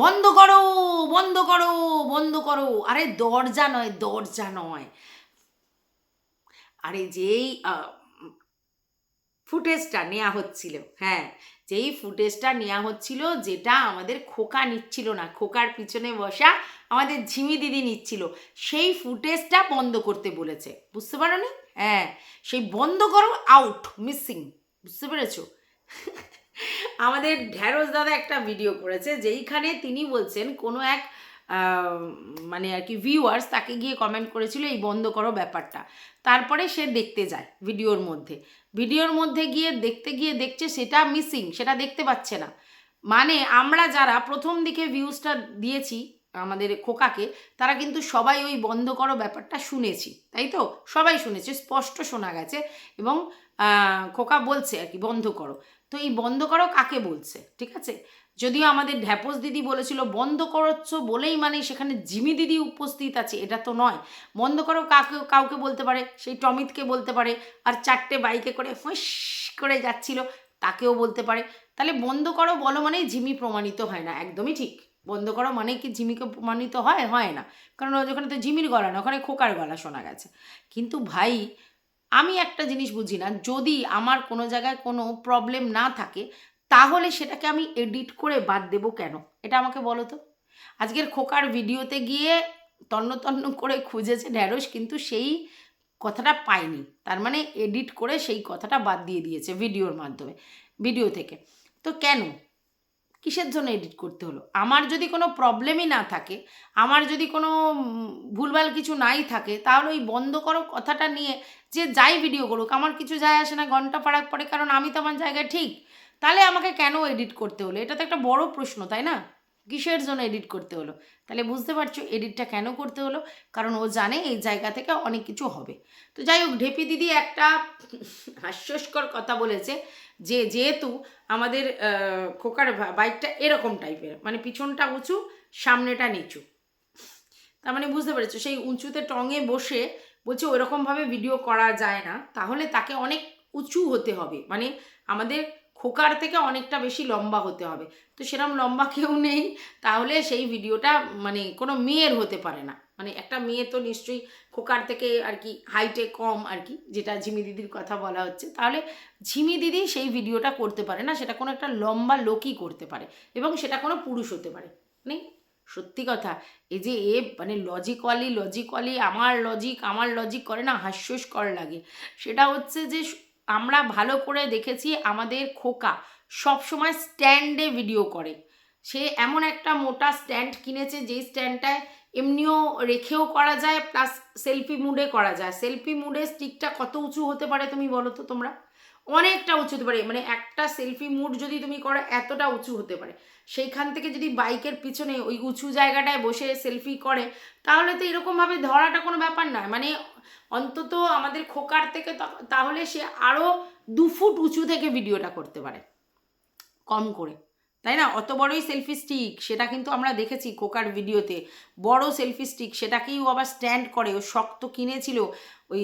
বন্ধ করো বন্ধ করো বন্ধ করো। আরে দরজা নয় দরজা নয়। আরে যেই ফুটেজটা নেওয়া হচ্ছিল হ্যাঁ যেই ফুটেজটা নেওয়া হচ্ছিল, যেটা আমাদের খোকা নিচ্ছিল না, খোকার পিছনে বসা আমাদের ঝিমি দিদি নিচ্ছিল, সেই ফুটেজটা বন্ধ করতে বলেছে। বুঝতে পারো নি হ্যাঁ সেই বন্ধ করো আউট মিসিং বুঝতে পেরেছ? আমাদের ঢ্যাঁড়স দাদা একটা ভিডিও করেছে, যেইখানে তিনি বলছেন, কোনো এক মানে আর কি ভিউয়ার্স তাকে গিয়ে কমেন্ট করেছিল, এই বন্ধ করো ব্যাপারটা। তারপরে সে দেখতে যায় ভিডিওর মধ্যে। ভিডিওর মধ্যে গিয়ে দেখতে গিয়ে দেখছে সেটা মিসিং সেটা দেখতে পাচ্ছে না। মানে আমরা যারা প্রথম দিকে ভিউজটা দিয়েছি আমাদের খোকাকে, তারা কিন্তু সবাই ওই বন্ধ করো ব্যাপারটা শুনেছি, তাই তো? সবাই শুনেছে, স্পষ্ট শোনা গেছে এবং খোকা বলছে আর কি, বন্ধ করো। তো এই বন্ধ করো কাকে বলছে? ঠিক আছে? যদিও আমাদের ঢ্যাপস দিদি বলেছিল, বন্ধ করছ বলেই মানে সেখানে জিমি দিদি উপস্থিত আছে, এটা তো নয়। বন্ধ করো কাকে, কাউকে বলতে পারে, সেই টমিতকে বলতে পারে, আর চারটে বাইকে করে ফুঁস করে যাচ্ছিল, তাকেও বলতে পারে। তাহলে বন্ধ করো বলো মানেই জিমি প্রমাণিত হয় না, একদমই ঠিক। বন্ধ করো মানে কি জিমিকে প্রমাণিত হয়? হয় না। কারণ ওখানে তো জিমির গলা না, ওখানে খোকার গলা শোনা গেছে। কিন্তু ভাই আমি একটা জিনিস বুঝি না, যদি আমার কোনো জায়গায় কোনো প্রবলেম না থাকে, তাহলে সেটাকে আমি এডিট করে বাদ দেবো কেন? এটা আমাকে বলো তো? আজকের খোকার ভিডিওতে গিয়ে তন্ন তন্ন করে খুঁজেছে ঢ্যাঁড়স, কিন্তু সেই কথাটা পাইনি। তার মানে এডিট করে সেই কথাটা বাদ দিয়ে দিয়েছে ভিডিওর মাধ্যমে ভিডিও থেকে। তো কেন? কিসের জন্য এডিট করতে হলো? আমার যদি কোনো প্রবলেমই না থাকে, আমার যদি কোনো ভুলভাল কিছু নাই থাকে, তাহলে ওই বন্ধ করো কথাটা নিয়ে যে যাই ভিডিও করুক, আমার কিছু যায় আসে না, ঘণ্টা ফারাক পড়ে, কারণ আমি তো আমার জায়গায় ঠিক। তাহলে আমাকে কেন এডিট করতে হলো? এটা তো একটা বড় প্রশ্ন, তাই না? কিসের জন্য এডিট করতে হলো। তাহলে বুঝতে পারছ এডিটটা কেন করতে হলো? কারণ ও জানে এই জায়গা থেকে অনেক কিছু হবে। তো যাই হোক, ঢেপি দিদি একটা হাস্যস্কর কথা বলেছে যে, যেহেতু আমাদের খোকার বাইকটা এরকম টাইপের মানে পিছনটা উঁচু, সামনেটা নিচু। তার মানে বুঝতে পেরেছ, সেই উঁচুতে টঙে বসে বলছে ওইরকমভাবে ভিডিও করা যায় না, তাহলে তাকে অনেক উঁচু হতে হবে। মানে আমাদের খোকার থেকে অনেকটা বেশি লম্বা হতে হবে। তো সেরকম লম্বা কেউ নেই, তাহলে সেই ভিডিওটা মানে কোনো মেয়ের হতে পারে না। মানে একটা মেয়ে তো নিশ্চয়ই খোকার থেকে আর কি হাইটে কম আর কি, যেটা ঝিমি দিদির কথা বলা হচ্ছে। তাহলে ঝিমি দিদি সেই ভিডিওটা করতে পারে না, সেটা কোনো একটা লম্বা লোকই করতে পারে এবং সেটা কোনো পুরুষ হতে পারে। নেই? সত্যি কথা, এই যে এ মানে লজিকলি লজিকলি আমার লজিক আমার লজিক করে না, হাস্যস্কর লাগে। সেটা হচ্ছে যে আমরা ভালো করে দেখেছি আমাদের খোকা সবসময় স্ট্যান্ডে ভিডিও করে। সে এমন একটা মোটা স্ট্যান্ড কিনেছে যেই স্ট্যান্ডটায় এমনিও রেখেও করা যায় প্লাস সেলফি মুডে করা যায়। সেলফি মুডে স্টিকটা কত উঁচু হতে পারে তুমি বলো তো তোমরা? অনেকটা উঁচু হতে পারে। মানে একটা সেলফি মুড যদি তুমি করো, এতটা উঁচু হতে পারে। সেইখান থেকে যদি বাইকের পিছনে ওই উঁচু জায়গাটায় বসে সেলফি করে, তাহলে তো এরকমভাবে ধরাটা কোনো ব্যাপার নয়। মানে অন্তত আমাদের খোকার থেকে তাহলে সে আরও দু ফুট উঁচু থেকে ভিডিওটা করতে পারে। কম করে। তাই না? অত বড়ই সেলফি স্টিক সেটা কিন্তু আমরা দেখেছি কোকার ভিডিওতে। বড় সেলফি স্টিক সেটাকেই ও আবার স্ট্যান্ড করে। ও শক্ত কিনেছিল, ওই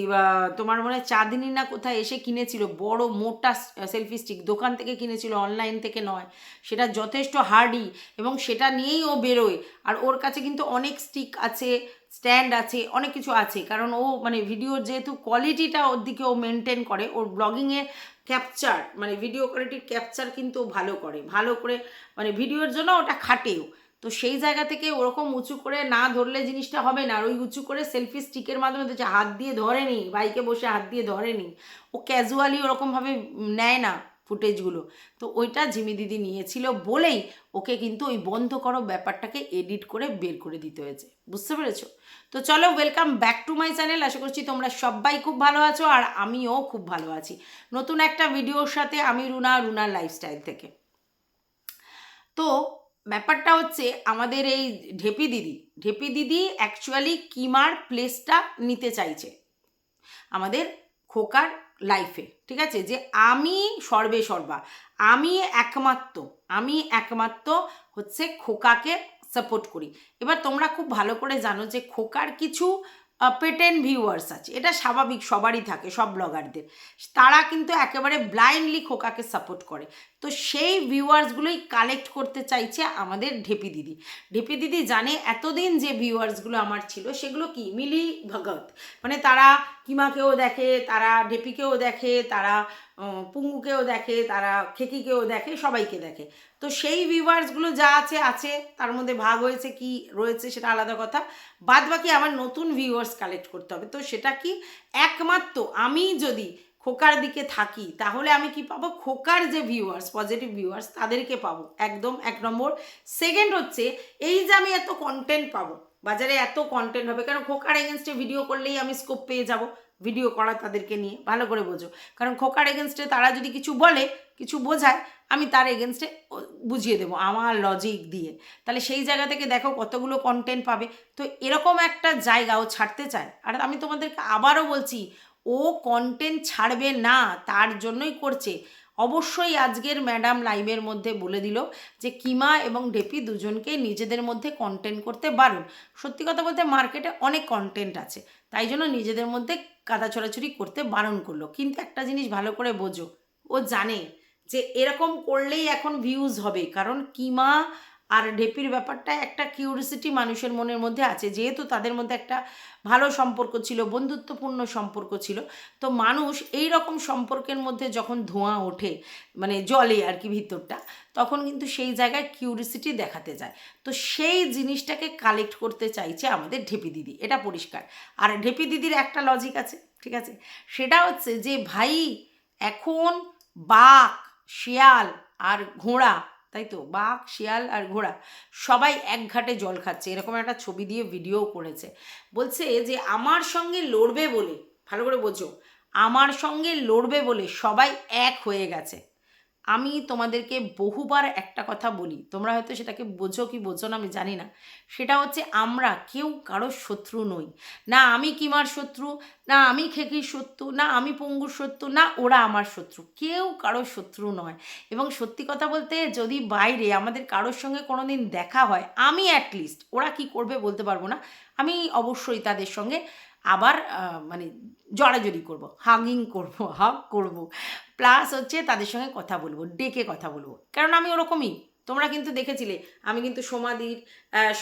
তোমার মনে চাঁদনি না কোথায় এসে কিনেছিল, বড় মোটা সেলফি স্টিক দোকান থেকে কিনেছিল অনলাইন থেকে নয়। সেটা যথেষ্ট হার্ডি এবং সেটা নিয়েই ও বেরোয়। আর ওর কাছে কিন্তু অনেক স্টিক আছে স্ট্যান্ড আছে, অনেক কিছু আছে। কারণ ও মানে ভিডিওর যেহেতু কোয়ালিটিটা ওর দিকে ও মেনটেন করে, ওর ব্লগিংয়ের ক্যাপচার মানে ভিডিও কোয়ালিটির ক্যাপচার কিন্তু ভালো করে। ভালো করে মানে ভিডিওর জন্য ওটা খাটেও। তো সেই জায়গা থেকে ওরকম উঁচু করে না ধরলে জিনিসটা হবে না। আর ওই উঁচু করে সেলফি স্টিকের মাধ্যমে যে হাত দিয়ে ধরে ধরেনি বাইকে বসে হাত দিয়ে ধরে ধরেনি ও ক্যাজুয়ালি ওরকমভাবে নেয় না। ফুটেজগুলো। তো ওইটা জিমি দিদি নিয়েছিল বলেই ওকে কিন্তু ওই বন্ধ করো ব্যাপারটাকে এডিট করে বের করে দিতে হয়েছে। বুঝতে পেরেছ? তো চলো welcome back to my channel. আশা করছি তোমরা সবাই খুব ভালো আছো আর আমিও খুব ভালো আছি। নতুন একটা ভিডিওর সাথে আমি রুনা রুনার লাইফস্টাইল থেকে। তো ব্যাপারটা হচ্ছে আমাদের এই ঢেপি দিদি ঢেপি দিদি অ্যাকচুয়ালি কিমার প্লেসটা নিতে চাইছে। আমাদের খোকার লাইফে ঠিক আছে? যে আমি সর্বে সর্বা, আমি একমাত্র আমি একমাত্র হচ্ছে খোকাকে সাপোর্ট করি। এবার তোমরা খুব ভালো করে জানো যে খোকার কিছু পেটেন ভিউয়ার্স আছে। এটা স্বাভাবিক, সবারই থাকে, সব ব্লগারদের তারা কিন্তু একেবারে ব্লাইন্ডলি খোকাকে সাপোর্ট করে। তো সেই ভিউয়ার্সগুলোই কালেক্ট করতে চাইছে আমাদের ঢেপি দিদি। ঢেপি দিদি জানে এতদিন যে ভিউয়ার্সগুলো আমার ছিল, সেগুলো কি? মিলি ভগত। মানে তারা কিমাকেও দেখে, তারা ঢেপিকেও দেখে, তারা পুঙ্গুকেও দেখে, তারা খেকিকেও দেখে, সবাইকে দেখে। তো সেই ভিউয়ার্সগুলো যা আছে আছে। তার মধ্যে ভাগ হয়েছে কি রয়েছে সেটা আলাদা কথা। বাদ বাকি আমার নতুন ভিউয়ার্স কালেক্ট করতে হবে। তো সেটা কি একমাত্র আমি যদি খোকার দিকে থাকি, তাহলে আমি কি পাবো? খোকার যে ভিউয়ার্স পজিটিভ ভিউয়ার্স তাদেরকে পাবো। একদম এক নম্বর। সেকেন্ড হচ্ছে, এই যে আমি এত কন্টেন্ট পাবো বাজারে এত কন্টেন্ট হবে। কারণ খোকার এগেনস্টে ভিডিও করলেই আমি স্কোপ পেয়ে যাব ভিডিও করা তাদেরকে নিয়ে। ভালো করে বোঝো। কারণ খোকার এগেনস্টে তারা যদি কিছু বলে, কিছু বোঝায়, আমি তার এগেনস্টে বুঝিয়ে দেবো আমার লজিক দিয়ে। তাহলে সেই জায়গা থেকে দেখো কতগুলো কন্টেন্ট পাবে। তো এরকম একটা জায়গা ও ছাড়তে চায়। আর আমি তোমাদেরকে আবারও বলছি, ও কন্টেন্ট ছাড়বে না, তার জন্যই করছে। অবশ্যই আজকের ম্যাডাম লাইভের মধ্যে বলে দিল যে কিমা এবং ডেপি দুজনকে নিজেদের মধ্যে কন্টেন্ট করতে বারণ। সত্যি কথা বলতে মার্কেটে অনেক কন্টেন্ট আছে, তাই জন্য নিজেদের মধ্যে কাদা ছড়াছড়ি করতে বারণ করল। কিন্তু একটা জিনিস ভালো করে বোঝো, ও জানে যে এরকম করলেই এখন ভিউজ হবে, কারণ কিমা আর ঢেপির ব্যাপারটা একটা কিউরিসিটি মানুষের মনের মধ্যে আছে, যেহেতু তাদের মধ্যে একটা ভালো সম্পর্ক ছিল, বন্ধুত্বপূর্ণ সম্পর্ক ছিল, তো মানুষ এই রকম সম্পর্কের মধ্যে যখন ধোঁয়া ওঠে মানে জলে আর কি ভিতরটা, তখন কিন্তু সেই জায়গায় কিউরিসিটি দেখাতে যায়। তো সেই জিনিসটাকে কালেক্ট করতে চাইছে আমাদের ঢেপি দিদি, এটা পরিষ্কার। আর ঢেপি দিদির একটা লজিক আছে, ঠিক আছে? সেটা হচ্ছে যে, ভাই, এখন বাঘ, শিয়াল আর ঘোড়া তাই তো? বাঘ, শিয়াল আর ঘোড়া সবাই এক ঘাটে জল খাচ্ছে। এরকম একটা ছবি দিয়ে ভিডিও করেছে। বলছে যে, আমার সঙ্গে লড়বে বলে, ভালো করে বোঝো, আমার সঙ্গে লড়বে বলে সবাই এক হয়ে গেছে। আমি তোমাদেরকে বহুবার একটা কথা বলি। তোমরা হয়তো সেটাকে বোঝো কি বোঝো না, আমি জানি না। সেটা হচ্ছে আমরা, কেউ কারোর শত্রু নই। না আমি কিমার শত্রু, না আমি খেকির শত্রু, না আমি পঙ্গুর শত্রু, না ওরা আমার শত্রু। কেউ কারোর শত্রু নয়। এবং সত্যি কথা বলতে যদি বাইরে আমাদের কারোর সঙ্গে কোনো দিন দেখা হয়, আমি অ্যাটলিস্ট ওরা কি করবে বলতে পারব না। আমি অবশ্যই তাদের সঙ্গে আবার মানে জড়াজড়ি করব হাগিং করব হাগ করব। প্লাস হচ্ছে তাদের সঙ্গে কথা বলব, ডেকে কথা বলব। কারণ আমি ওরকমই, তোমরা কিন্তু দেখেছিলে, আমি কিন্তু সমাধির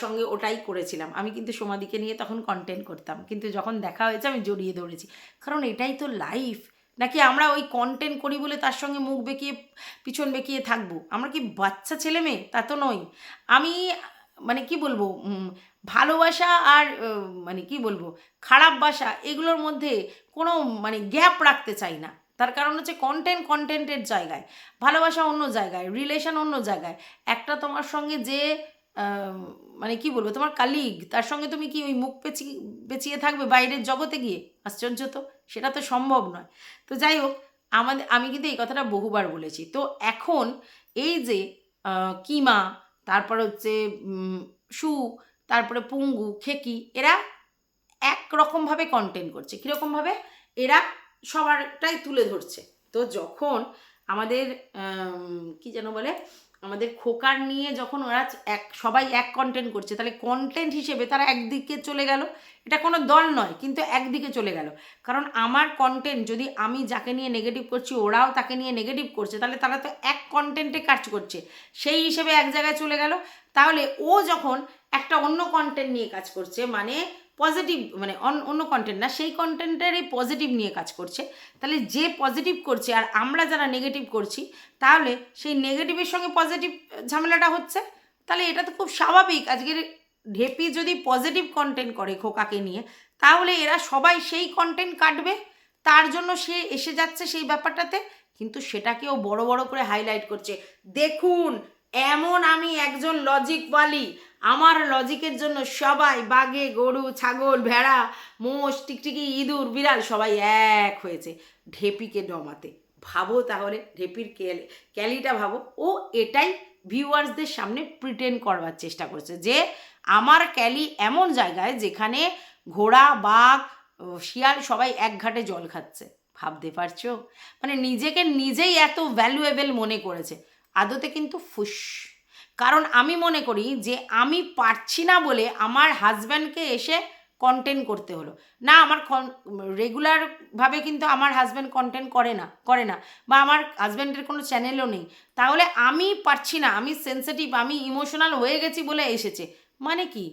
সঙ্গে ওটাই করেছিলাম। আমি কিন্তু সমাধিকে নিয়ে তখন কন্টেন্ট করতাম, কিন্তু যখন দেখা হয়েছে আমি জড়িয়ে ধরেছি। কারণ এটাই তো লাইফ নাকি আমরা ওই কন্টেন্ট করি বলে তার সঙ্গে মুখ বেঁকিয়ে, পিছন বেঁকিয়ে থাকব? আমরা কি বাচ্চা ছেলে মেয়ে? তা তো নই আমি মানে কি বলব ভালোবাসা আর মানে কি বলব, খারাপ বাসা, এগুলোর মধ্যে কোনো মানে গ্যাপ রাখতে চাই না। তার কারণ হচ্ছে কন্টেন্ট কন্টেন্টের জায়গায়, ভালোবাসা অন্য জায়গায় রিলেশন অন্য জায়গায়। একটা তোমার সঙ্গে যে মানে কি বলব, তোমার কালিগ তার সঙ্গে তুমি কি ওই মুখ পেঁচি পেঁচিয়ে থাকবে বাইরের জগতে গিয়ে? আশ্চর্য তো, সেটা তো সম্ভব নয়। তো যাই হোক, আমাদের, আমি কিন্তু এই কথাটা বহুবার বলেছি। তো এখন এই যে কিমা, তারপর হচ্ছে সু, তারপরে পুঙ্গু, খেকি, এরা একরকমভাবে কন্টেন্ট করছে। কীরকমভাবে? এরা সবারটাই তুলে ধরছে। তো যখন আমাদের আম, কি যেন বলে আমাদের খোকার নিয়ে যখন ওরা এক সবাই এক কন্টেন্ট করছে তাহলে কন্টেন্ট হিসেবে তারা একদিকে চলে গেল। এটা কোনো দল নয় কিন্তু একদিকে চলে গেল। কারণ আমার কন্টেন্ট যদি আমি যাকে নিয়ে নেগেটিভ করছি ওরাও তাকে নিয়ে নেগেটিভ করছে তাহলে তারা তো এক কন্টেন্টে কাজ করছে। সেই হিসেবে এক জায়গায় চলে গেল। তাহলে ও যখন একটা অন্য কন্টেন্ট নিয়ে কাজ করছে মানে পজিটিভ মানে অন- অন্য কন্টেন্ট না, সেই কন্টেন্টেরই পজিটিভ নিয়ে কাজ করছে। তাহলে যে পজিটিভ করছে, আর আমরা যারা নেগেটিভ করছি, তাহলে সেই নেগেটিভের সঙ্গে পজিটিভ ঝামেলাটা হচ্ছে? তাহলে এটা তো খুব স্বাভাবিক। আজকের ঢেপি যদি পজিটিভ কন্টেন্ট করে খোকাকে নিয়ে, তাহলে এরা সবাই সেই কন্টেন্ট কাটবে, তার জন্য সে এসে যাচ্ছে সেই ব্যাপারটাতে। কিন্তু সেটাকেও বড় বড় করে হাইলাইট করছে। দেখুন এমন আমি একজন লজিক বালি আমার লজিকের জন্য সবাই বাঘে, গরু, ছাগল, ভেড়া, মোষ, টিকটিকি, ইঁদুর, বিড়াল সবাই এক হয়েছে। ঢেপিকে ডমাতে। ভাবো তাহলে ঢেপির ক্যালি ক্যালিটা ভাবো। ও এটাই ভিউয়ার্সদের সামনে প্রিটেন্ড করবার চেষ্টা করছে যে, আমার ক্যালি এমন জায়গায় যেখানে ঘোড়া, বাঘ শিয়াল সবাই এক ঘাটে জল খাচ্ছে। ভাবতে পারছ? মানে নিজেকে নিজেই এত ভ্যালুয়েবল মনে করেছে। আদতে কিন্তু ফুস। কারণ আমি মনে করি যে আমি পারছি না বলে আমার হাজব্যান্ডকে এসে কন্টেন্ট করতে হলো। না, আমার রেগুলারভাবে কিন্তু আমার হাজব্যান্ড কন্টেন্ট করে না করে না বা আমার হাজব্যান্ডের কোনো চ্যানেলও নেই। তাহলে আমি পারছি না, আমি সেন্সিটিভ আমি ইমোশনাল হয়ে গেছি বলে এসেছে। মানে কি?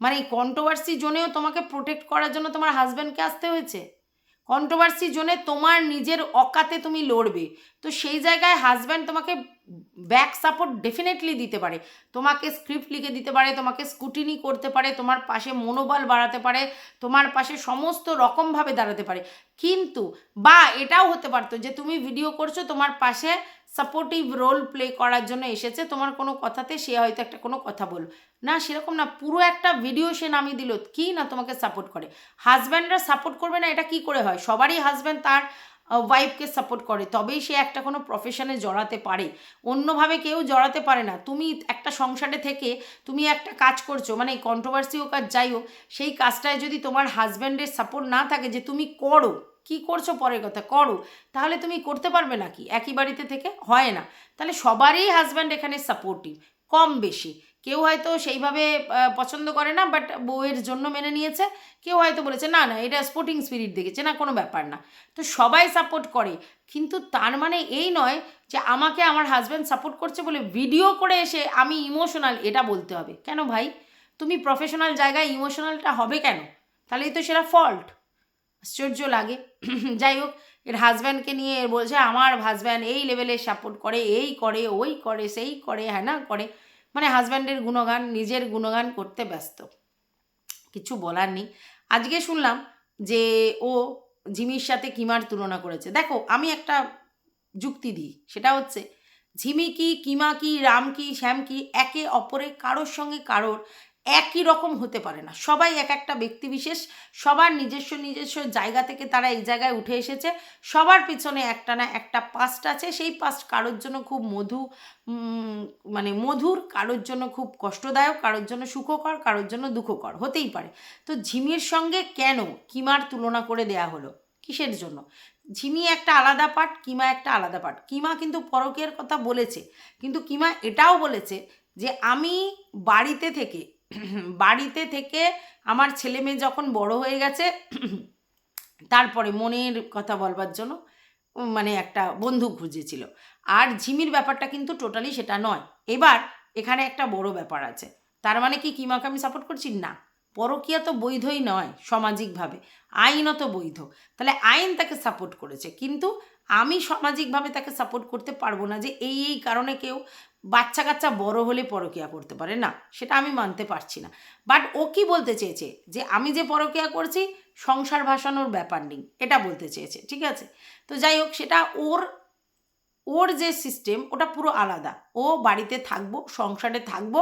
মানে এই কন্ট্রোভার্সি জোনেও তোমাকে প্রোটেক্ট করার জন্য তোমার হাজব্যান্ডকে আসতে হয়েছে? কন্ট্রোভার্সি জোনে তোমার নিজের অকাতে তুমি লড়বে। তো সেই জায়গায় হাজব্যান্ড তোমাকে ব্যাক সাপোর্ট ডেফিনেটলি দিতে পারে। তোমাকে স্ক্রিপ্ট লিখে দিতে পারে, তোমাকে স্কুটিনি করতে পারে, তোমার পাশে মনোবল বাড়াতে পারে, তোমার পাশে সমস্ত রকমভাবে দাঁড়াতে পারে। কিন্তু, বা এটাও হতে পারতো যে তুমি ভিডিও করছ, তোমার পাশে সাপোর্টিভ রোল প্লে করার জন্য এসেছে, তোমার কোনো কথাতে সে হয়তো একটা কোনো কথা বলল না, সেরকম না, পুরো একটা ভিডিও সে নামিয়ে দিল, কি না তোমাকে সাপোর্ট করে? হাজব্যান্ডরা সাপোর্ট করবে না, এটা কি করে হয়? সবারই হাজব্যান্ড তার ওয়াইফকে সাপোর্ট করে। তবেই সে একটা কোনো প্রফেশনে জড়াতে পারে। অন্যভাবে কেউ জড়াতে পারে না। তুমি একটা সংসারে থেকে তুমি একটা কাজ করছ মানে কন্ট্রোভার্সি হোক আর যাই হোক, সেই কাজটায় যদি তোমার হাজব্যান্ডের সাপোর্ট না থাকে যে তুমি করো, কি করছ পরের কথা? করো। তাহলে তুমি করতে পারবে নাকি? একই বাড়িতে থেকে হয় না। তাহলে সবারই হাজব্যান্ড এখানে সাপোর্টিভ কম বেশি। কেউ হয়তো সেইভাবে পছন্দ করে না বাট বউয়ের জন্য মেনে নিয়েছে। কেউ হয়তো বলেছে, না না, এটা স্পোর্টিং স্পিরিট দেখেছে, না, কোনো ব্যাপার না। তো সবাই সাপোর্ট করে। কিন্তু তার মানে এই নয় যে আমাকে আমার হাজব্যান্ড সাপোর্ট করছে বলে ভিডিও করে এসে আমি ইমোশনাল এটা বলতে হবে। কেন ভাই? তুমি প্রফেশনাল জায়গায় ইমোশনালটা হবে কেন? তাহলেই তো সেটা ফল্ট আশ্চর্য লাগে। যাই হোক, এর হাজব্যান্ডকে নিয়ে বলছে, আমার হাজব্যান্ড এই লেভেলে সাপোর্ট করে, এই করে, ওই করে, সেই করে হ্যাঁ না, করে। মানে হাজব্যান্ডের গুণগান, নিজের গুণগান করতে ব্যস্ত। কিছু বলার নেই। আজকে শুনলাম যে ও ঝিমির সাথে কিমার তুলনা করেছে। দেখো, আমি একটা যুক্তি দিই, সেটা হচ্ছে ঝিমি কি, কিমা কি, রাম কি, শ্যাম কি, একে অপরে কারোর সঙ্গে কারোর একই রকম হতে পারে না। সবাই এক একটা ব্যক্তিবিশেষ সবার নিজস্ব নিজস্ব জায়গা থেকে তারা এই জায়গায় উঠে এসেছে। সবার পিছনে একটা না একটা পাস্ট আছে। সেই পাস্ট কারোর জন্য খুব মধু মানে মধুর, কারোর জন্য খুব কষ্টদায়ক, কারোর জন্য সুখকর, কারোর জন্য দুঃখকর, হতেই পারে। তো ঝিমির সঙ্গে কেন কিমার তুলনা করে দেয়া হলো? কিসের জন্য? ঝিমি একটা আলাদা পার্ট কিমা একটা আলাদা পার্ট কিমা কিন্তু পরকের কথা বলেছে, কিন্তু কিমা এটাও বলেছে যে আমি বাড়িতে থেকে বাড়িতে থেকে আমার ছেলে মেয়ে যখন বড় হয়ে গেছে, তারপরে মনের কথা বলবার জন্য মানে একটা বন্ধু খুঁজেছিল। আর ঝিমির ব্যাপারটা কিন্তু টোটালি সেটা নয়। এবার এখানে একটা বড় ব্যাপার আছে। তার মানে কি, কিমাকে আমি সাপোর্ট করছি? না। পরকীয়া তো বৈধই নয় সামাজিকভাবে আইনত বৈধ। তাহলে আইন তাকে সাপোর্ট করেছে, কিন্তু আমি সামাজিকভাবে তাকে সাপোর্ট করতে পারব না যে এই এই কারণে কেউ বাচ্চা কাচ্চা বড় হলে পরকীয়া করতে পারে। না, সেটা আমি মানতে পারছি না। বাট ও কি বলতে চেয়েছে? যে আমি যে পরকীয়া করছি, সংসার ভাসানোর ব্যাপার নেই, এটা বলতে চেয়েছে, ঠিক আছে? তো যাই হোক, সেটা ওর ওর যে সিস্টেম ওটা পুরো আলাদা। ও বাড়িতে থাকব, সংসারে থাকব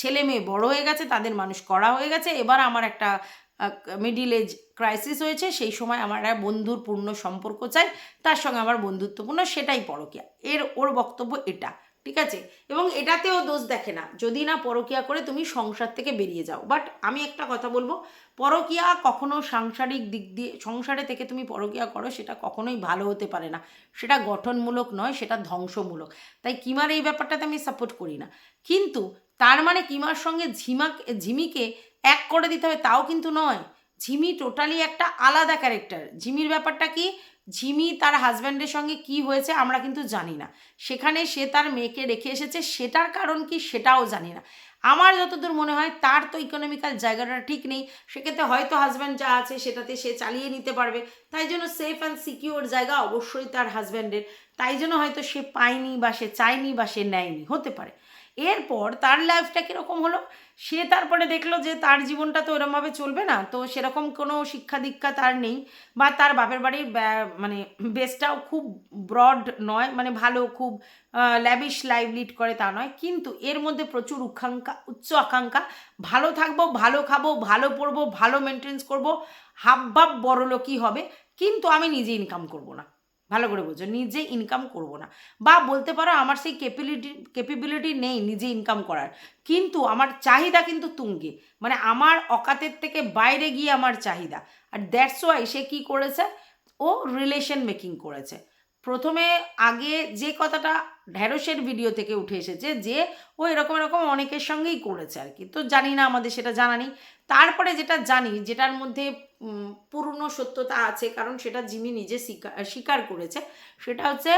ছেলে মেয়ে বড় হয়ে গেছে, তাদের মানুষ করা হয়ে গেছে। এবার আমার একটা মিডিল এজ ক্রাইসিস হয়েছে, সেই সময় আমার একটা বন্ধুর পূর্ণ সম্পর্ক চাই, তার সঙ্গে আমার বন্ধুত্বপূর্ণ সেটাই পরকীয়া। এর, ওর বক্তব্য এটা, ঠিক আছে? এবং এটাতেও দোষ দেখে না, যদি না পরকীয়া করে তুমি সংসার থেকে বেরিয়ে যাও। বাট আমি একটা কথা বলব, পরকীয়া কখনো সাংসারিক দিক দিয়ে, সংসারে থেকে তুমি পরকীয়া করো, সেটা কখনোই ভালো হতে পারে না। সেটা গঠনমূলক নয়, সেটা ধ্বংসমূলক। তাই কিমার এই ব্যাপারটাতে আমি সাপোর্ট করি না। কিন্তু তার মানে কিমার সঙ্গে ঝিমা ঝিমিকে এক করে দিতে হবে, তাও কিন্তু নয়। ঝিমি টোটালি একটা আলাদা ক্যারেক্টার ঝিমির ব্যাপারটা কি? ঝিমি তার হাজব্যান্ডের সঙ্গে কি হয়েছে আমরা কিন্তু জানি না। সেখানে সে তার মেয়েকে রেখে এসেছে, সেটার কারণ কি সেটাও জানি না। আমার যতদূর মনে হয়, তার তো ইকোনমিক্যাল জায়গাটা ঠিক নেই। সেক্ষেত্রে হয়তো হাজব্যান্ড যা আছে সেটাতে সে চালিয়ে নিতে পারবে। তাই জন্য সেফ অ্যান্ড সিকিওর জায়গা অবশ্যই তার হাজব্যান্ডের তাই জন্য হয়তো সে পায়নি বা সে চায়নি বা সে নেয়নি, হতে পারে। এরপর তার লাইফটা কীরকম হলো? সে তারপরে দেখল যে তার জীবনটা তো এরমভাবে চলবে না, তো সেরকম কোনো শিক্ষা দীক্ষা তার নেই বা তার বাপের বাড়ির মানে বেসটাও খুব ব্রড নয় মানে ভালো, খুব ল্যাবিশ লাইভ লিড করে তা নয়। কিন্তু এর মধ্যে প্রচুর উৎখাঙ্ক্ষা উচ্চ আকাঙ্ক্ষা, ভালো থাকব, ভালো খাব, ভালো পড়ব, ভালো মেনটেন্স করব, হাবভাব বড়লোকই হবে, কিন্তু আমি নিজে ইনকাম করব না। ভালো করে বোঝো, নিজে ইনকাম করব না। বা বলতে পারো আমার সেই ক্যাপিলিটি ক্যাপেবিলিটি নেই নিজে ইনকাম করার। কিন্তু আমার চাহিদা কিন্তু তুঙ্গে। মানে আমার অকাতের থেকে বাইরে গিয়ে আমার চাহিদা। আর দ্যাটস ওয়াই সে কী করেছে? ও রিলেশন মেকিং করেছে। প্রথমে আগে যে কথাটা ঢ্যাঁড়সের ভিডিও থেকে উঠে এসেছে যে, ও এরকম এরকম অনেকের সঙ্গেই করেছে আর কি। তো জানি না আমাদের সেটা জানা নেই। তারপরে যেটা জানি, যেটার মধ্যে পূর্ণ সত্যতা আছে, কারণ সেটা জিমি নিজে স্বীকার করেছে। সেটা হচ্ছে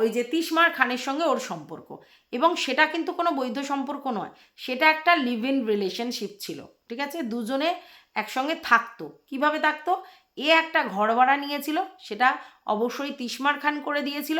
ওই যে তিসমার খানের সঙ্গে ওর সম্পর্ক। এবং সেটা কিন্তু কোনো বৈধ সম্পর্ক নয়। সেটা একটা লিভ ইন রিলেশনশিপ ছিল, ঠিক আছে? দুজনে একসঙ্গে থাকতো। কীভাবে থাকতো? এ একটা ঘর ভাড়া নিয়েছিল, সেটা অবশ্যই তিসমার খান করে দিয়েছিল।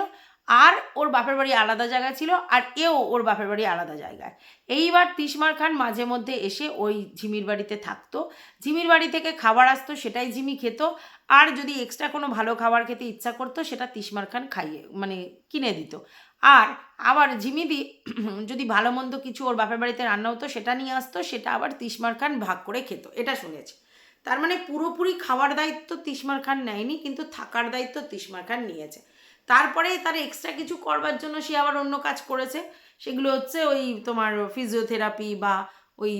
আর ওর বাপের বাড়ি আলাদা জায়গা ছিল আর এও ওর বাপের বাড়ি আলাদা জায়গায়। এইবার তিসমার খান মাঝে মধ্যে এসে ওই ঝিমির বাড়িতে থাকতো। ঝিমির বাড়ি থেকে খাবার আসতো, সেটাই ঝিমি খেত। আর যদি এক্সট্রা কোনো ভালো খাবার খেতে ইচ্ছা করতো, সেটা তিসমার খান খাইয়ে মানে কিনে দিত। আর আবার ঝিমিদি যদি ভালো মন্দ কিছু ওর বাপের বাড়িতে রান্না হতো, সেটা নিয়ে আসতো, সেটা আবার তিসমার খান ভাগ করে খেত। এটা শুনেছি। তার মানে পুরোপুরি খাওয়ার দায়িত্ব তিসমার খান নেয়নি, কিন্তু থাকার দায়িত্ব তিসমার খান নিয়েছে। তারপরে তার এক্সট্রা কিছু করবার জন্য সে আবার অন্য কাজ করেছে। সেগুলো হচ্ছে ওই তোমার ফিজিওথেরাপি বা ওই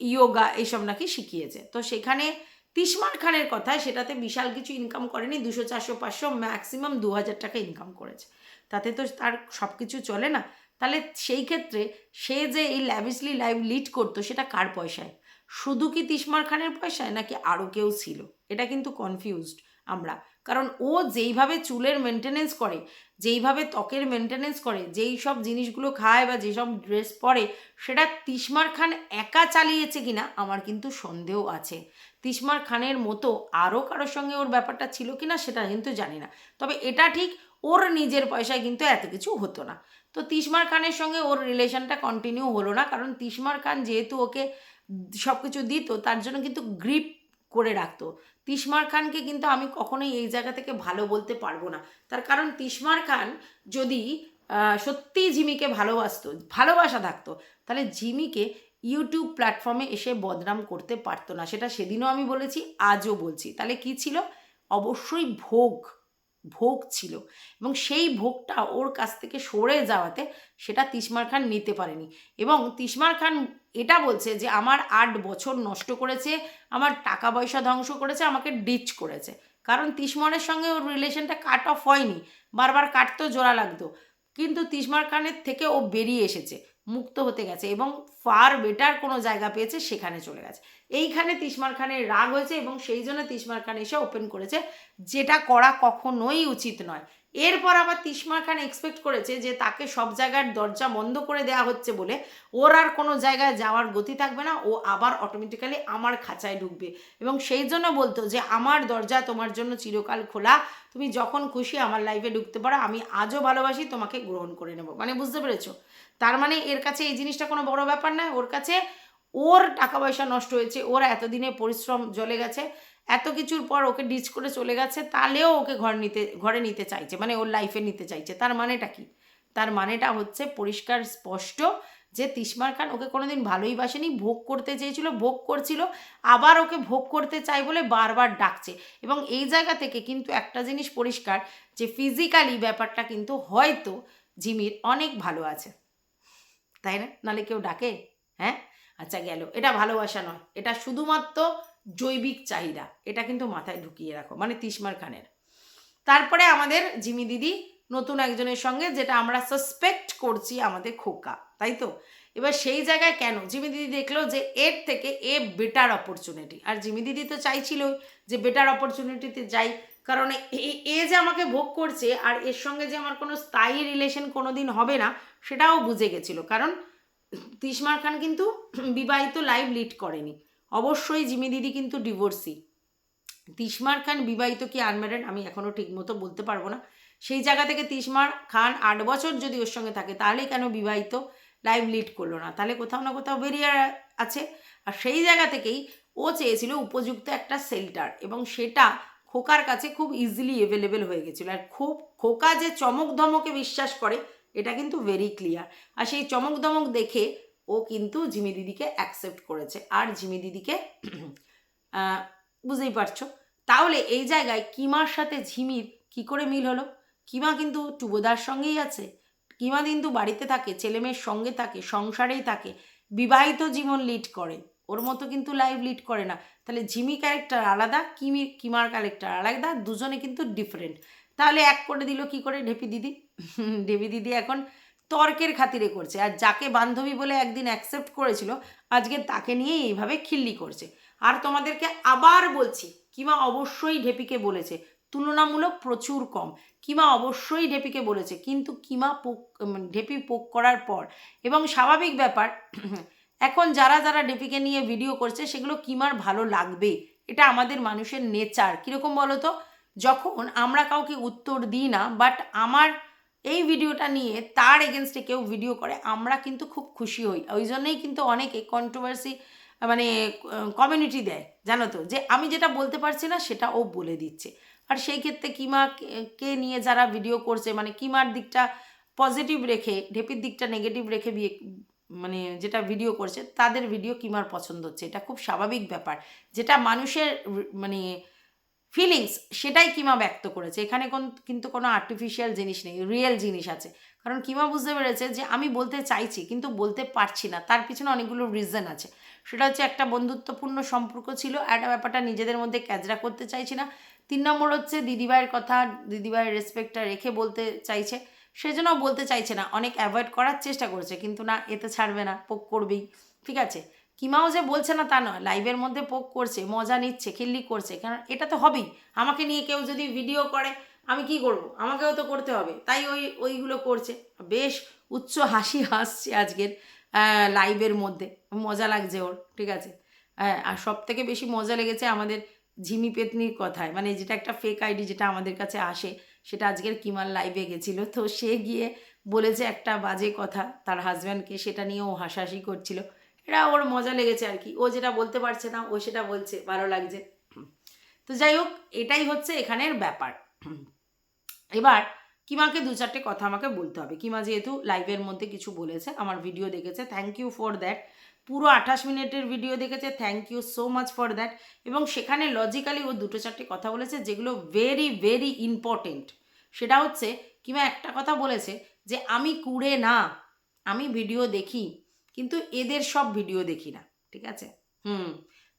ইয়োগা এইসব নাকি শিখিয়েছে। তো সেখানে তিসমার খানের কথায় সেটাতে বিশাল কিছু ইনকাম করেনি, দুশো, চারশো, পাঁচশো ম্যাক্সিমাম দু হাজার টাকা ইনকাম করেছে। তাতে তো তার সব কিছু চলে না। তাহলে সেই ক্ষেত্রে সে যে এই ল্যাভিসলি লাইভ লিড করতো সেটা কার পয়সায়? শুধু কি তিসমার খানের পয়সায় নাকি আরও কেউ ছিল? এটা কিন্তু কনফিউজড আমরা। কারণ ও যেইভাবে চুলের মেনটেনেন্স করে, যেইভাবে ত্বকের মেনটেনেন্স করে, যেই সব জিনিসগুলো খায় বা যেসব ড্রেস পরে, সেটা তিসমার খান একা চালিয়েছে কিনা আমার কিন্তু সন্দেহ আছে। তিসমার খানের মতো আরও কারোর সঙ্গে ওর ব্যাপারটা ছিল কিনা সেটা কিন্তু জানি না। তবে এটা ঠিক ওর নিজের পয়সায় কিন্তু এত কিছু হতো না। তো তিসমার খানের সঙ্গে ওর রিলেশনটা কন্টিনিউ হলো না, কারণ তিসমার খান যেহেতু ওকে সব কিছু দিত, তার জন্য কিন্তু গ্রিপ করে রাখতো। তিসমার খানকে কিন্তু আমি কখনোই এই জায়গা থেকে ভালো বলতে পারব না। তার কারণ তিসমার খান যদি সত্যিই জিমিকে ভালোবাসতো, ভালোবাসা থাকতো, তাহলে জিমিকে ইউটিউব প্ল্যাটফর্মে এসে বদনাম করতে পারতো না। সেটা সেদিনও আমি বলেছি, আজও বলছি। তাহলে কি ছিল? অবশ্যই ভোগ ভোগ ছিল। এবং সেই ভোগটা ওর কাছ থেকে সরে যাওয়াতে সেটা তিসমার খান নিতে পারেনি। এবং তিসমার খান এটা বলছে যে আমার আট বছর নষ্ট করেছে, আমার টাকা পয়সা ধ্বংস করেছে, আমাকে ডিচ করেছে। কারণ তিসমরের সঙ্গে ওর রিলেশনটা কাট অফ হয়নি, বারবার কাটতেও জোড়া লাগতো। কিন্তু তিসমার খানের থেকে ও বেরিয়ে এসেছে, মুক্ত হতে গেছে এবং ফার বেটার কোনো জায়গা পেয়েছে, সেখানে চলে গেছে। এইখানে তিসমার খানের রাগ হয়েছে এবং সেই জন্য তিসমার খান এসে ওপেন করেছে, যেটা করা কখনোই উচিত নয়। এরপর আবার তিসমার খান এক্সপেক্ট করেছে যে তাকে সব জায়গার দরজা বন্ধ করে দেওয়া হচ্ছে বলে ওর আর কোনো জায়গায় যাওয়ার গতি থাকবে না, ও আবার অটোমেটিক্যালি আমার খাঁচায় ঢুকবে। এবং সেই জন্য বলতো যে, আমার দরজা তোমার জন্য চিরকাল খোলা, তুমি যখন খুশি আমার লাইফে ঢুকতে পারো, আমি আজও ভালোবাসি, তোমাকে গ্রহণ করে নেব। মানে বুঝতে পেরেছ? তার মানে এর কাছে এই জিনিসটা কোনো বড় ব্যাপার নয় ওর কাছে ওর টাকা পয়সা নষ্ট হয়েছে, ওর এতদিনে পরিশ্রম জ্বলে গেছে এত কিছুর পর ওকে ডিচ করে চলে গেছে, তাহলেও ওকে ঘর নিতে, ঘরে নিতে চাইছে মানে ওর লাইফে নিতে চাইছে। তার মানেটা কি? তার মানেটা হচ্ছে পরিষ্কার, স্পষ্ট যে তিসমার খান ওকে কোনোদিন ভালোই বাসেনি, ভোগ করতে চেয়েছিল, ভোগ করছিল, আবার ওকে ভোগ করতে চাই বলে বারবার ডাকছে। এবং এই জায়গা থেকে কিন্তু একটা জিনিস পরিষ্কার যে ফিজিক্যালি ব্যাপারটা কিন্তু হয়তো জিমির অনেক ভালো আছে। তাই না? নালে কেউ ডাকে? হ্যাঁ? আচ্ছা গেল। এটা ভালোবাসা নয়। এটা শুধুমাত্র জৈবিক চাহিদা, এটা কিন্তু মাথায় ঢুকিয়ে রাখো মানে তিসমার খানের তারপরে আমাদের জিমি দিদি, নতুন একজনের সঙ্গে, যেটা আমরা সাসপেক্ট করছি আমাদের খোকা, তাই তো? এবার সেই জায়গায় কেন? জিমি দিদি দেখল যে এর থেকে এ বেটার অপরচুনিটি আর জিমি দিদি তো চাইছিল যে বেটার অপরচুনিটিতে যাই, কারণ এ- যে আমাকে ভোগ করছে, আর এর সঙ্গে যে আমার কোনো স্থায়ী রিলেশন কোনো দিন হবে না, সেটাও বুঝে গেছিল, কারণ তিসমার খান কিন্তু বিবাহিত লাইফ লিড করেনি। অবশ্যই জিমি দিদি কিন্তু ডিভোর্সি তিসমার খান বিবাহিত কি আনম্যারেড আমি এখনও ঠিকমতো বলতে পারব না। সেই জায়গা থেকে তিসমার খান আট বছর যদি ওর সঙ্গে থাকে তাহলে কেন বিবাহিত লাইফ লিড করল না? তাহলে কোথাও না কোথাও বেরিয়ে আছে। আর সেই জায়গা থেকেই ও চেয়েছিল উপযুক্ত একটা শেল্টার এবং সেটা খোকার কাছে খুব ইজিলি অ্যাভেলেবেল হয়ে গেছিল। আর খুব, খোকা যে চমক ধমকে বিশ্বাস করে, এটা কিন্তু ভেরি ক্লিয়ার আর সেই চমক ধমক দেখে ও কিন্তু জিমি দিদিকে অ্যাকসেপ্ট করেছে। আর জিমি দিদিকে বুঝতেই পারছ? তাহলে এই জায়গায় কিমার সাথে ঝিমির কি করে মিল হলো? কিমা কিন্তু টুবোদার সঙ্গেই আছে। কিমা কিন্তু বাড়িতে থাকে ছেলেমেয়ের সঙ্গে থাকে, সংসারেই থাকে। বিবাহিত জীবন লিড করে। ওর মতো কিন্তু লাইভ লিড করে না। তাহলে ঝিমি ক্যারেক্টার আলাদা, কিমি, কিমার ক্যারেক্টার আলাদা, দুজনে কিন্তু ডিফারেন্ট তাহলে এক করে দিল কি করে ঢেপি দিদি? ঢেপি দিদি এখন তর্কের খাতিরে করছে। আর যাকে বান্ধবী বলে একদিন অ্যাকসেপ্ট করেছিল, আজকে তাকে নিয়ে এইভাবে খিল্লি করছে। আর তোমাদেরকে আবার বলছি, কিমা অবশ্যই ঢেপিকে বলেছে, তুলনামূলক প্রচুর কম। কিমা অবশ্যই ঢেপিকে বলেছে, কিন্তু কিমা পোক মানে ঢেপি পোক করার পর। এবং স্বাভাবিক ব্যাপার, এখন যারা যারা ঢেপিকে নিয়ে ভিডিও করছে, সেগুলো কিমার ভালো লাগবে? এটা আমাদের মানুষের নেচার কীরকম বলো তো যখন আমরা কাউকে উত্তর দিই না বাট আমার এই ভিডিওটা নিয়ে তার এগেনস্টে কেউ ভিডিও করে, আমরা কিন্তু খুব খুশি হই। ওই জন্যই কিন্তু অনেকে কন্ট্রোভার্সি মানে কমিউনিটি দেয়, জানো তো? যে আমি যেটা বলতে পারছি না, সেটা ও বলে দিচ্ছে। আর সেই ক্ষেত্রে কিমা, কে নিয়ে যারা ভিডিও করছে মানে কিমার দিকটা পজিটিভ রেখে, ঢেপির দিকটা নেগেটিভ রেখে বিয়ে মানে যেটা ভিডিও করছে, তাদের ভিডিও কিমার পছন্দ হচ্ছে? এটা খুব স্বাভাবিক ব্যাপার। যেটা মানুষের মানে ফিলিংস সেটাই কিমা ব্যক্ত করেছে। এখানে কোন, কিন্তু কোনো আর্টিফিশিয়াল জিনিস নেই রিয়েল জিনিস আছে। কারণ কিমা বুঝতে পেরেছে যে আমি বলতে চাইছি, কিন্তু বলতে পারছি না। তার পিছনে অনেকগুলো রিজন আছে। সেটা হচ্ছে একটা বন্ধুত্বপূর্ণ সম্পর্ক ছিল, একটা ব্যাপারটা নিজেদের মধ্যে ক্যাজরা করতে চাইছি না। তিন নম্বর হচ্ছে দিদিভাইয়ের কথা দিদিভাইয়ের রেসপেক্টটা রেখে বলতে চাইছে। সেজন্য বলতে চাইছে না, অনেক অ্যাভয়েড করার চেষ্টা করেছে, কিন্তু না এতে ছাড়বে না, পোক করবেই। ঠিক আছে? কিমাও যে বলছে না তা নয়। লাইভের মধ্যে পোক করছে, মজা নিচ্ছে, খিল্লি করছে কারণ এটা তো হবেই। আমাকে নিয়ে কেউ যদি ভিডিও করে, আমি কি করব? আমাকেও তো করতে হবে। তাই ওই, ওইগুলো করছে। বেশ উচ্চ হাসি হাসছে আজকের লাইভের মধ্যে। মজা লাগছে ওর, ঠিক আছে? হ্যাঁ আর সব থেকে বেশি মজা লেগেছে আমাদের ঝিমি পেতনির কথায়। মানে যেটা একটা ফেক আইডি যেটা আমাদের কাছে আসে, সেটা আজকের কিমার লাইভে গেছিল। তো সে গিয়ে বলেছে একটা বাজে কথা, তার হাজব্যান্ডকে সেটা নিয়ে ও হাসাহাসি করছিল। এটা ওর মজা লেগেছে আর কি। ও যেটা বলতে পারছে না, ও সেটা বলছে, ভালো লাগছে। তো যাই হোক, এটাই হচ্ছে এখানের ব্যাপার। এবার কিমাকে দু চারটে কথা আমাকে বলতে হবে। কিমা যেহেতু লাইভের মধ্যে কিছু বলেছে, আমার ভিডিও দেখেছে থ্যাংক ইউ ফর দ্যাট পুরো আঠাশ মিনিটের ভিডিও দেখেছে thank you so much for that এবং সেখানে লজিক্যালি ও দুটো চারটে কথা বলেছে, যেগুলো ভেরি ভেরি ইম্পর্টেন্ট সেটা হচ্ছে, কিমা একটা কথা বলেছে যে, আমি কুড়ে না, আমি ভিডিও দেখি। কিন্তু এদের সব ভিডিও দেখি না, ঠিক আছে? হুম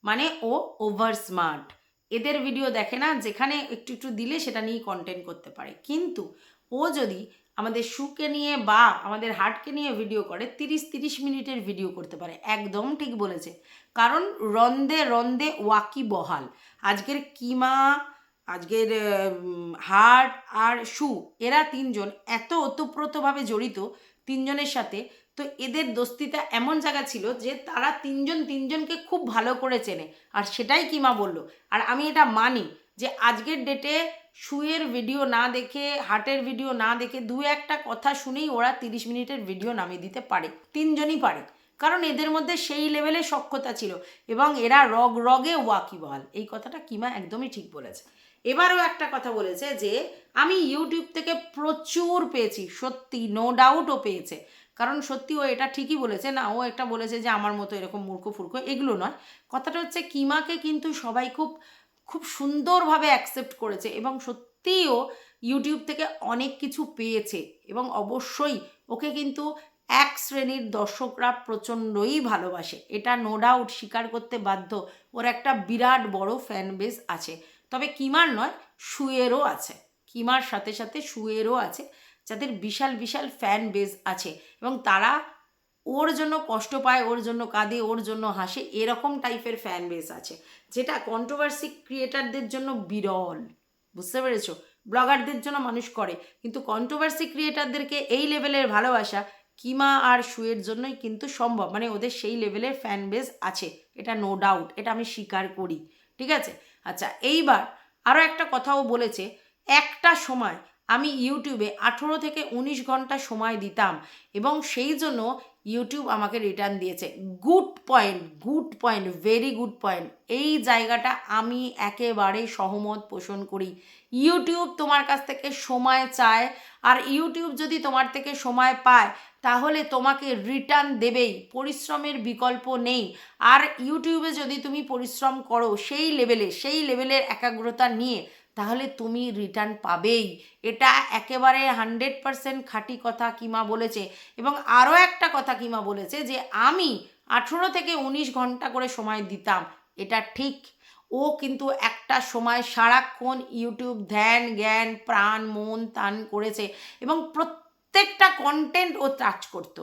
মানে ও ওভার স্মার্ট এদের ভিডিও দেখে না, যেখানে একটু একটু দিলে সেটা নিয়ে কন্টেন্ট করতে পারে। কিন্তু ও যদি আমাদের শুকে নিয়ে বা আমাদের হার্টকে নিয়ে ভিডিও করে, তিরিশ তিরিশ মিনিটের ভিডিও করতে পারে। একদম ঠিক বলেছে। কারণ রন্দে রন্দে ওয়াকি বহাল। আজকের কিমা, আজকের হার্ট আর শু এরা তিনজন এত ওতপ্রোতভাবে জড়িত, তিনজনের সাথে তো এদের দোস্তিটা এমন জায়গা ছিল যে তারা তিনজন তিনজনকে খুব ভালো করে চেনে। আর সেটাই কিমা বলল। আর আমি এটা মানি যে আজকের ডেটে শুয়ের ভিডিও না দেখে হার্টের ভিডিও না দেখে দু একটা কথা শুনেই ওরা তিরিশ মিনিটের ভিডিও নামিয়ে দিতে পারে। তিনজনই পারে। কারণ এদের মধ্যে সেই লেভেলে সক্ষতা ছিল এবং এরা রগ রগে ওয়াকিবহাল। এই কথাটা কিমা একদমই ঠিক বলেছে। এবারও একটা কথা বলেছে যে, আমি ইউটিউব থেকে প্রচুর পেয়েছি, সত্যি নো ডাউটও পেয়েছে। কারণ সত্যি ও এটা ঠিকই বলেছে, না, ও একটা বলেছে যে আমার মতো এরকম মূর্খ ফুর্খ, এগুলো নয়। কথাটা হচ্ছে কিমাকে কিন্তু সবাই খুব খুব সুন্দরভাবে অ্যাকসেপ্ট করেছে এবং সত্যিও ইউটিউব থেকে অনেক কিছু পেয়েছে এবং অবশ্যই ওকে কিন্তু এক শ্রেণির দর্শকরা প্রচণ্ডই ভালোবাসে। এটা নো ডাউট স্বীকার করতে বাধ্য, ওর একটা বিরাট বড় ফ্যান বেস আছে। তবে কিমার নয় শুয়েরও আছে। কিমার সাথে সাথে শুয়েরও আছে। যাদের বিশাল বিশাল ফ্যান বেস আছে এবং তারা ওর জন্য কষ্ট পায়, ওর জন্য কাঁদে, ওর জন্য হাসে, এরকম টাইপের ফ্যান বেস আছে। যেটা কন্ট্রোভার্সি ক্রিয়েটারদের জন্য বিরল। বুঝতে পেরেছ? ব্লগারদের জন্য মানুষ করে। কিন্তু কন্ট্রোভার্সি ক্রিয়েটারদেরকে এই লেভেলের ভালোবাসা কিমা আর শুয়ের জন্যই কিন্তু সম্ভব। মানে ওদের সেই লেভেলের ফ্যান বেস আছে। এটা নো ডাউট এটা আমি স্বীকার করি। ঠিক আছে? আচ্ছা এইবার আরও একটা কথাও বলেছে। একটা সময় আমি ইউটিউবে আঠেরো থেকে উনিশ ঘণ্টা সময় দিতাম এবং সেই জন্য ইউটিউব আমাকে রিটার্ন দিয়েছে। Good point good point very good point এই জায়গাটা আমি একেবারে সহমত পোষণ করি। ইউটিউব তোমার কাছ থেকে সময় চায় আর ইউটিউব যদি তোমার থেকে সময় পায়, তাহলে তোমাকে রিটার্ন দেবেই। পরিশ্রমের বিকল্প নেই। আর ইউটিউবে যদি তুমি পরিশ্রম করো, সেই লেভেলে সেই লেভেলের একাগ্রতা নিয়ে তাহলে তুমি রিটার্ন পাবেই। এটা একেবারে হান্ড্রেড পারসেন্ট খাঁটি কথা কিমা বলেছে এবং আরও একটা কথা কিমা বলেছে যে আমি আঠেরো থেকে উনিশ ঘণ্টা করে সময় দিতাম, এটা ঠিক। ও কিন্তু একটা সময় সারাক্ষণ ইউটিউব ধ্যান, জ্ঞান, প্রাণ, মন, তান করেছে এবং প্রত্যেকটা কন্টেন্ট ও টাচ করতো।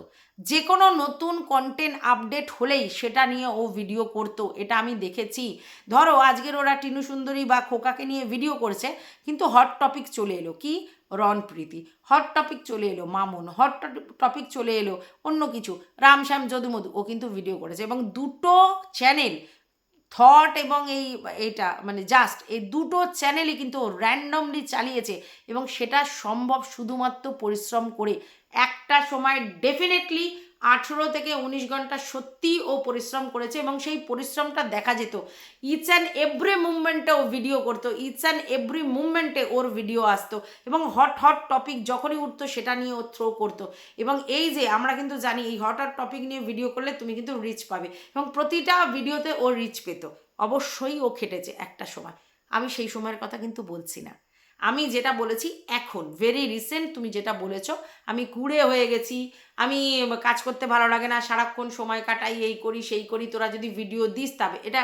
যে কোনো নতুন কন্টেন্ট আপডেট হলেই সেটা নিয়ে ও ভিডিও করতো। এটা আমি দেখেছি। ধরো, আজকের ওরা টিনু সুন্দরী বা খোকাকে নিয়ে ভিডিও করছে, কিন্তু হট টপিক চলে এলো। কি? রণপ্রীতি। হট টপিক চলে এলো মামুন। হট টপিক চলে এলো অন্য কিছু। রামশ্যাম, যদুমধু। ও কিন্তু ভিডিও করেছে। এবং দুটো চ্যানেল থট এবং এই এটা মানে জাস্ট এই দুটো চ্যানেলই কিন্তু র্যান্ডমলি চালিয়েছে এবং সেটা সম্ভব শুধুমাত্র পরিশ্রম করে একটা সময় ডেফিনেটলি আঠেরো থেকে উনিশ ঘণ্টা সত্যি ও পরিশ্রম করেছে এবং সেই পরিশ্রমটা দেখা যেত। ইচ অ্যান্ড এভরি মুভমেন্টে ও ভিডিও করতো ইচ অ্যান্ড এভরি মুভমেন্টে ওর ভিডিও আসতো এবং হট হট টপিক যখনই উঠতো সেটা নিয়ে ও থ্রো করতো। এবং এই যে আমরা কিন্তু জানি এই হট হট টপিক নিয়ে ভিডিও করলে তুমি কিন্তু রিচ পাবে এবং প্রতিটা ভিডিওতে ও রিচ পেত। অবশ্যই ও খেটেছে একটা সময়। আমি সেই সময়ের কথা কিন্তু বলছি না। আমি যেটা বলেছি এখন ভেরি রিসেন্ট তুমি যেটা বলেছ, আমি কুড়ে হয়ে গেছি, আমি কাজ করতে ভালো লাগে না, সারাক্ষণ সময় কাটাই, এই করি, সেই করি, তোরা যদি ভিডিও দিস তবে। এটা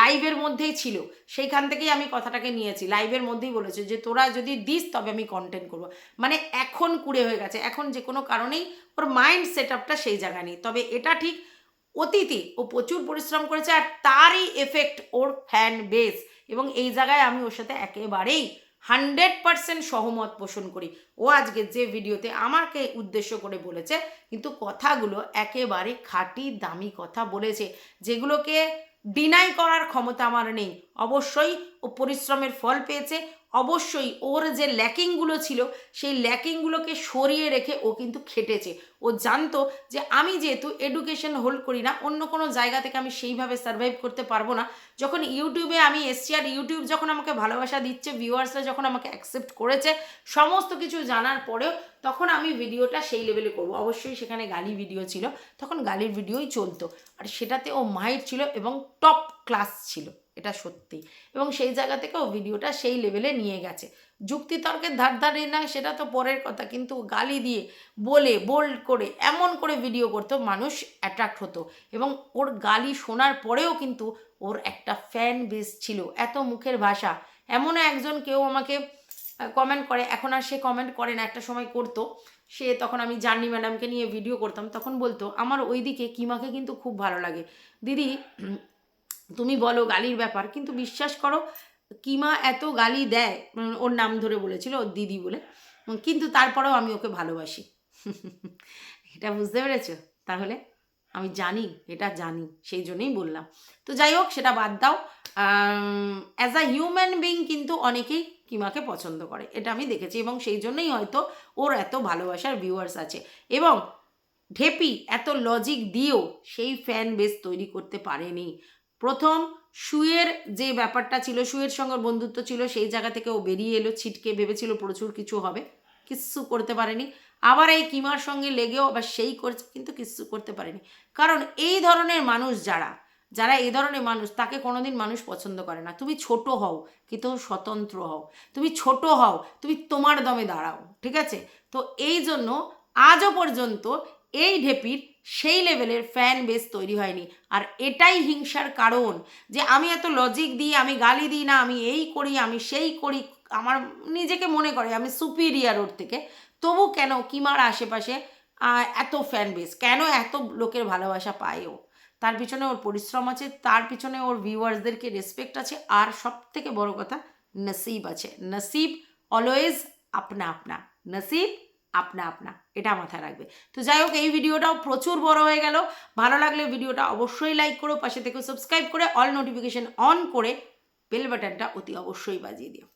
লাইভের মধ্যেই ছিল, সেইখান থেকেই আমি কথাটাকে নিয়েছি। লাইভের মধ্যেই বলেছে যে, তোরা যদি দিস তবে আমি কন্টেন্ট করব। মানে এখন কুড়ে হয়ে গেছে, এখন যে কোনো কারণেই ওর মাইন্ড সেট আপটা সেই জায়গা নেই। তবে এটা ঠিক অতীতে ও প্রচুর পরিশ্রম করেছে আর তারই এফেক্ট ওর ফ্যান বেস এবং এই জায়গায় আমি ওর সাথে একেবারেই হান্ড্রেড পারসেন্ট সহমত পোষণ করি। ও আজকে যে ভিডিওতে আমাকে উদ্দেশ্য করে বলেছে, কিন্তু কথাগুলো একেবারে খাঁটি, দামি কথা বলেছে, যেগুলোকে ডিনাই করার ক্ষমতা আমার নেই। অবশ্যই ও পরিশ্রমের ফল পেয়েছে অবশ্যই ওর যে ল্যাকিংগুলো ছিল, সেই ল্যাকিংগুলোকে সরিয়ে রেখে ও কিন্তু খেটেছে। ও জানতো যে আমি যেহেতু এডুকেশন হোল্ড করি না, অন্য কোনো জায়গা থেকে আমি সেইভাবে সার্ভাইভ করতে পারব না। যখন ইউটিউবে আমি এসছি আর ইউটিউব যখন আমাকে ভালোবাসা দিচ্ছে ভিউয়ার্সরা যখন আমাকে অ্যাকসেপ্ট করেছে, সমস্ত কিছু জানার পরেও তখন আমি ভিডিওটা সেই লেভেলে করব। অবশ্যই সেখানে গালি ভিডিও ছিল, তখন গালির ভিডিওই চলতো। আর সেটাতে ও মাহির ছিল এবং টপ ক্লাস ছিল। এটা সত্যি। এবং সেই জায়গা থেকে ও ভিডিওটা সেই লেভেলে নিয়ে গেছে। যুক্তিতর্কের ধার ধারে না, সেটা তো পরের কথা। কিন্তু গালি দিয়ে, বলে বোল্ড করে, এমন করে ভিডিও করতো মানুষ অ্যাট্রাক্ট হতো। এবং ওর গালি শোনার পরেও কিন্তু ওর একটা ফ্যান বেস ছিল। এত মুখের ভাষা। এমনও একজন কেউ আমাকে কমেন্ট করে। এখন আর সে কমেন্ট করে না, একটা সময় করতো। সে তখন আমি জার্নি ম্যাডামকে নিয়ে ভিডিও করতাম। তখন বলতো, আমার ওইদিকে কিমাকে কিন্তু খুব ভালো লাগে। দিদি তুমি বলো গালির ব্যাপার, কিন্তু বিশ্বাস করো, কিমা এত গালি দেয় ওর নাম ধরে বলেছিল, ওর দিদি বলে। কিন্তু তারপরেও আমি ওকে ভালোবাসি। এটা বুঝতে পেরেছ? তাহলে আমি জানি, এটা জানি, সেই জন্যই বললাম। তো যাই হোক, সেটা বাদ দাও। অ্যাজ আ হিউম্যান বিং কিন্তু অনেকেই কিমাকে পছন্দ করে, এটা আমি দেখেছি, এবং সেই জন্যই হয়তো ওর এত ভালোবাসার ভিউয়ার্স আছে। এবং ঢেপি এত লজিক দিয়েও সেই ফ্যান বেস তৈরি করতে পারেনি। প্রথম শুয়ের যে ব্যাপারটা ছিল, শুয়ের সঙ্গে বন্ধুত্ব ছিল, সেই জায়গা থেকে ও বেরিয়ে এলো, ছিটকে ভেবেছিল প্রচুর কিছু হবে। কিচ্ছু করতে পারেনি। আবার এই কিমার সঙ্গে লেগেও আবার সেই করছে, কিন্তু কিচ্ছু করতে পারেনি। কারণ এই ধরনের মানুষ যারা যারা এই ধরনের মানুষ, তাকে কোনোদিন মানুষ পছন্দ করে না। তুমি ছোট হও, কিন্তু স্বতন্ত্র হও। তুমি ছোট হও, তুমি তোমার দমে দাঁড়াও, ঠিক আছে? তো এই জন্য আজও পর্যন্ত এই ঢেপির সেই লেভেলের ফ্যান বেস তৈরি হয়নি। আর এটাই হিংসার কারণ যে আমি এত লজিক দিই, আমি গালি দিই না, আমি এই করি, আমি সেই করি, আমার নিজেকে মনে করে আমি সুপিরিয়ার ওর থেকে। তবু কেন কিমার আশেপাশে এত ফ্যান বেস কেন এত লোকের ভালোবাসা পায় ও? তার পিছনে ওর পরিশ্রম আছে, তার পিছনে ওর ভিউয়ার্সদেরকে রেসপেক্ট আছে, আর সব থেকে বড় কথা, নসিব আছে। নসিব অলওয়েজ আপনা আপনা। নসিব আপনা আপনা, এটা মাথায় রাখবে। তো যাই হোক এই ভিডিওটাও প্রচুর বড় হয়ে গেল। ভালো লাগলে ভিডিওটা অবশ্যই লাইক করো, পাশে থেকে সাবস্ক্রাইব করে অল নোটিফিকেশান অন করে বেল বাটনটা অতি অবশ্যই বাজিয়ে দিও।